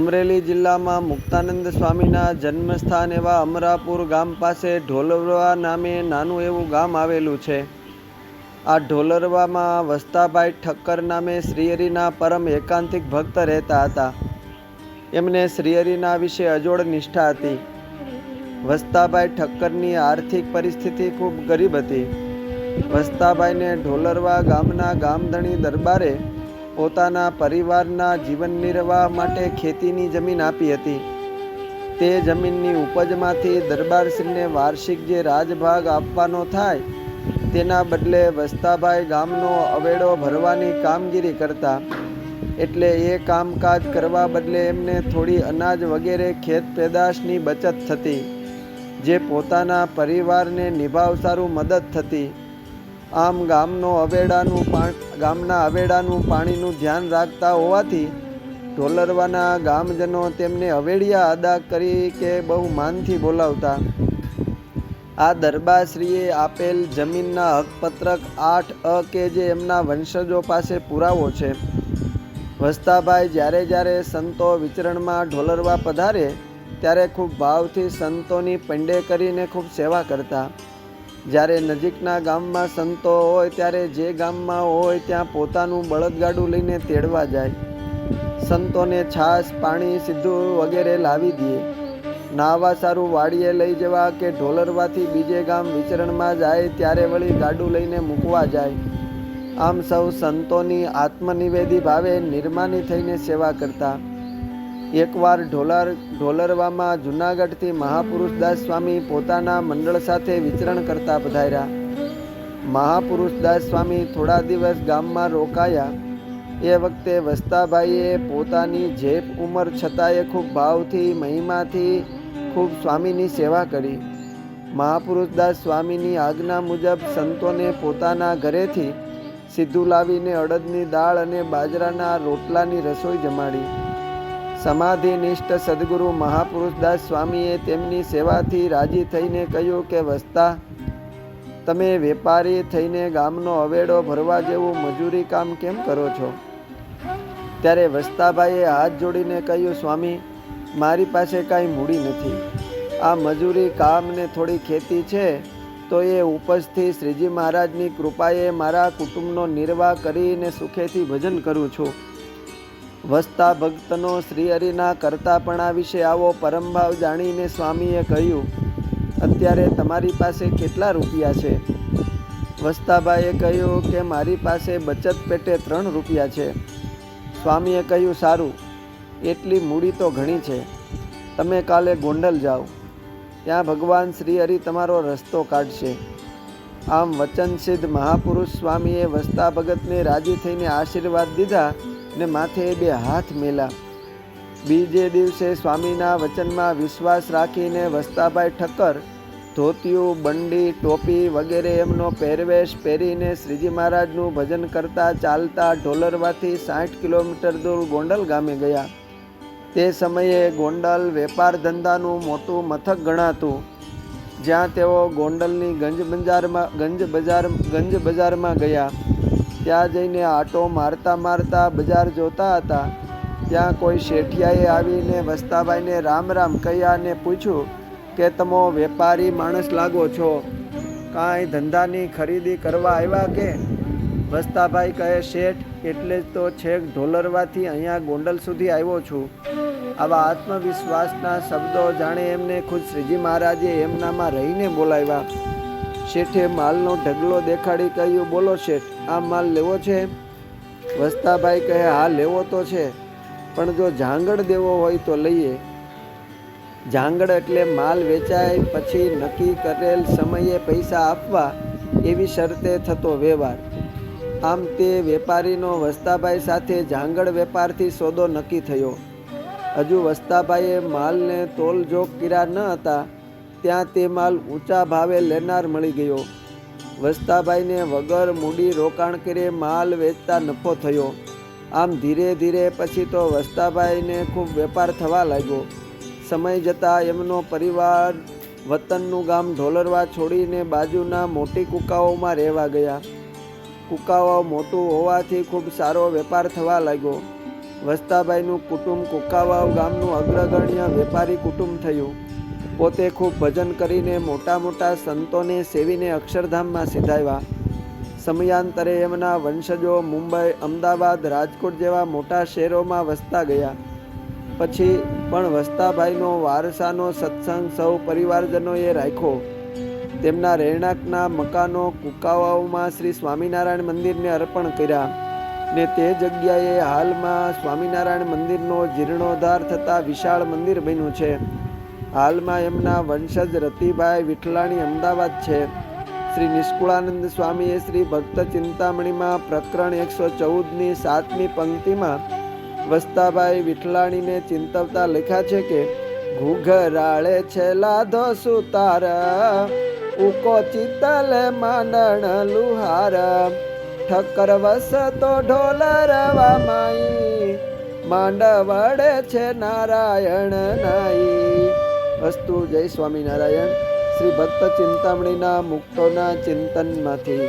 અમરેલી જિલ્લામાં મુક્તાનંદ સ્વામીના જન્મસ્થાન એવા અમરાપુર ગામ પાસે ઢોલરવા નામે નાનું એવું ગામ આવેલું છે. આ ઢોલરવામાં વસ્તાભાઈ ઠક્કર નામે શ્રીહરિના પરમ એકાંતિક ભક્ત રહેતા હતા. એમને શ્રીહરિના વિશે અજોડ નિષ્ઠા હતી. વસ્તાભાઈ ઠક્કરની આર્થિક પરિસ્થિતિ ખૂબ ગરીબ હતી. વસ્તાભાઈને ઢોલરવા ગામના ગામધણી દરબારે પોતાના પરિવારના જીવન નિર્વાહ માટે ખેતીની જમીન આપી હતી. તે જમીનની ઉપજમાંથી દરબારશ્રીને વાર્ષિક જે રાજભાગ આપવાનો થાય, તેના બદલે વસ્તાભાઈ ગામનો અવેડો ભરવાની કામગીરી કરતા. એટલે એ કામકાજ કરવા બદલે એમને થોડી અનાજ વગેરે ખેત પેદાશની બચત થતી, જે પોતાના પરિવારને નિભાવ સારું મદદ થતી. આમ ગામનો અવેડાનું પાણી ગામના અવેડાનું પાણીનું ધ્યાન રાખતા હોવાથી ઢોલરવાના ગામજનો તેમને અવેડિયા અદા કરી કે બહુ માનથી બોલાવતા. આ દરબારશ્રીએ આપેલ જમીનના હકપત્રક આઠ અ કે જે એમના વંશજો પાસે પુરાવો છે. વસ્તાભાઈ જ્યારે જ્યારે સંતો વિચરણમાં ઢોલરવા પધારે, ત્યારે ખૂબ ભાવથી સંતોની પંડે કરીને ખૂબ સેવા કરતા. જ્યારે નજીકના ગામમાં સંતો હોય ત્યારે જે ગામમાં હોય ત્યાં પોતાનું બળદગાડું લઈને તેડવા જાય. સંતોને છાશ, પાણી, સીધું વગેરે લાવી દે. નાવા સારું વાડીએ લઈ જવા કે ઢોલરવાથી બીજે ગામ વિચરણમાં જાય ત્યારે વળી ગાડું લઈને મૂકવા જાય. આમ સૌ સંતોની આત્મનિવેદી ભાવે નિર્માની થઈને સેવા કરતા. એકવાર ઢોલર, ઢોલરવામાં જુનાગઢથી મહાપુરુષદાસ સ્વામી પોતાના મંડળ સાથે વિચરણ કરતા પધાર્યા. મહાપુરુષદાસ સ્વામી થોડા દિવસ ગામમાં રોકાયા. એ વખતે વસ્તાભાઈએ પોતાની જેપ ઉંમર છતાંય ખૂબ ભાવથી, મહિમાથી ખૂબ સ્વામીની સેવા કરી. મહાપુરુષદાસ સ્વામીની આજ્ઞા મુજબ સંતોને પોતાના ઘરેથી સીધું લાવીને અડદની દાળ અને બાજરાના રોટલાની રસોઈ જમાડી. સમાધિનિષ્ઠ સદગુરુ મહાપુરુષદાસ સ્વામીએ તેમની સેવાથી રાજી થઈને કહ્યું કે, વસતા, તમે વેપારી થઈને ગામનો અવેડો ભરવા જેવું મજૂરી કામ કેમ કરો છો? ત્યારે વસ્તાભાઈએ હાથ જોડીને કહ્યું, સ્વામી, મારી પાસે કાંઈ મૂડી નથી. આ મજૂરી કામ ને થોડી ખેતી છે, તો એ ઉપજથી શ્રીજી મહારાજની કૃપાએ મારા કુટુંબનો નિર્વાહ કરીને સુખેથી ભજન કરું છું. વસતા ભક્તનો શ્રીહરિના કરતાપણા વિશે આવો પરમભાવ જાણીને સ્વામીએ કહ્યું, અત્યારે તમારી પાસે કેટલા રૂપિયા છે? વસ્તાભાઈએ કહ્યું કે, મારી પાસે બચત પેટે ત્રણ રૂપિયા છે. સ્વામીએ કહ્યું, સારું, એટલી મૂડી તો ઘણી છે. તમે કાલે ગોંડલ જાઓ. ત્યાં ભગવાન શ્રીહરિ તમારો રસ્તો કાઢશે. આમ વચનસિદ્ધ મહાપુરુષ સ્વામીએ વસ્તા ભગતને રાજી થઈને આશીર્વાદ દીધા ને માથે બે હાથ મેલા. બીજે દિવસે સ્વામીના વચનમાં વિશ્વાસ રાખીને વસ્તાભાઈ ઠક્કર, ધોતિયું, બંડી, ટોપી વગેરે એમનો પહેરવેશ પહેરીને શ્રીજી મહારાજનું ભજન કરતા ચાલતા ઢોલરવાથી સાઠ કિલોમીટર દૂર ગોંડલ ગામે ગયા. તે સમયે ગોંડલ વેપાર ધંધાનું મોટું મથક ગણાતું. જ્યાં તેઓ ગોંડલની ગંજ બજારમાં ગંજ બજાર ગંજ બજારમાં ગયા. ત્યાં જઈને આટો મારતા મારતા બજાર જોતા હતા. ત્યાં કોઈ શેઠિયાએ આવીને વસ્તાભાઈને રામ રામ કહ્યા અને પૂછ્યું કે, તમે વેપારી માણસ લાગો છો? કાંઈ ધંધાની ખરીદી કરવા આવ્યા કે? વસ્તાભાઈ કહે, શેઠ, એટલે જ તો છેક ઢોલરવાથી અહીંયા ગોંડલ સુધી આવ્યો છું. આવા આત્મવિશ્વાસના શબ્દો જાણે એમને ખુદ શ્રીજી મહારાજે એમનામાં રહીને બોલાવ્યા. શેઠે માલનો ઢગલો દેખાડી કહ્યું, બોલો શેઠ, આ માલ લેવો છે? વસ્તાભાઈ કહે, હા, લેવો તો છે, પણ જો ઝાંગડ દેવો હોય તો લઈએ. ઝાંગડ એટલે માલ વેચાય, પછી નક્કી કરેલ સમયે પૈસા આપવા એવી શરતે થતો વ્યવહાર. આમ તે વેપારીનો વસ્તાભાઈ સાથે ઝાંગડ વેપારથી સોદો નક્કી થયો. હજુ વસ્તાભાઈએ માલને તોલજોગ કર્યા ન હતા. ત્યાં તે માલ ઊંચા ભાવે લેનાર મળી ગયો. વસ્તાભાઈને વગર મૂડી રોકાણ કરે માલ વેચતા નફો થયો. આમ ધીરે ધીરે પછી તો વસ્તાભાઈને ખૂબ વેપાર થવા લાગ્યો. સમય જતાં એમનો પરિવાર વતનનું ગામ ઢોલરવા છોડીને બાજુના મોટી કુકાઓમાં રહેવા ગયા. કુકાઓ મોટું હોવાથી ખૂબ સારો વેપાર થવા લાગ્યો. વસ્તાભાઈનું કુટુંબ કુકાવાવ ગામનું અગ્રગણ્ય વેપારી કુટુંબ થયું. પોતે ખૂબ ભજન કરીને મોટા મોટા સંતોને સેવીને અક્ષરધામમાં સિધાવ્યા. સમયાંતરે એમના વંશજો મુંબઈ, અમદાવાદ, રાજકોટ જેવા મોટા શહેરોમાં વસતા ગયા. પછી પણ વસ્તાભાઈનો વારસાનો સત્સંગ સૌ પરિવારજનોએ રાખ્યો. તેમના રહેણાંકના, મકાનો, કુકાવાઓમાં શ્રી સ્વામિનારાયણ મંદિરને અર્પણ કર્યા ને તે જગ્યાએ હાલમાં સ્વામિનારાયણ મંદિરનો જીર્ણોદ્ધાર થતાં વિશાળ મંદિર બન્યું છે. હાલમાં એમના વંશજ રતિભાઈ વિઠલાણી અમદાવાદ છે. શ્રી નિષ્કુળાનંદ સ્વામીએ શ્રી ભક્ત ચિંતામણીમાં પ્રકરણ એકસો ચૌદની સાતમી પંક્તિમાં વસ્તાભાઈ વિઠલાણીને ચિંતવતા લખ્યા છે કે, ઘૂઘરાળે છે લાધો સુતાર, ઉકો ચિતલ માંડણ લુહાર, ઠક્કર વસતો ઢોલ રવા માઈ, માંડવડે છે નારાયણ નાઈ. વસ્તુ જય સ્વામિનારાયણ. શ્રી ભક્ત ચિંતામણીના મુક્તોના ચિંતનમાંથી.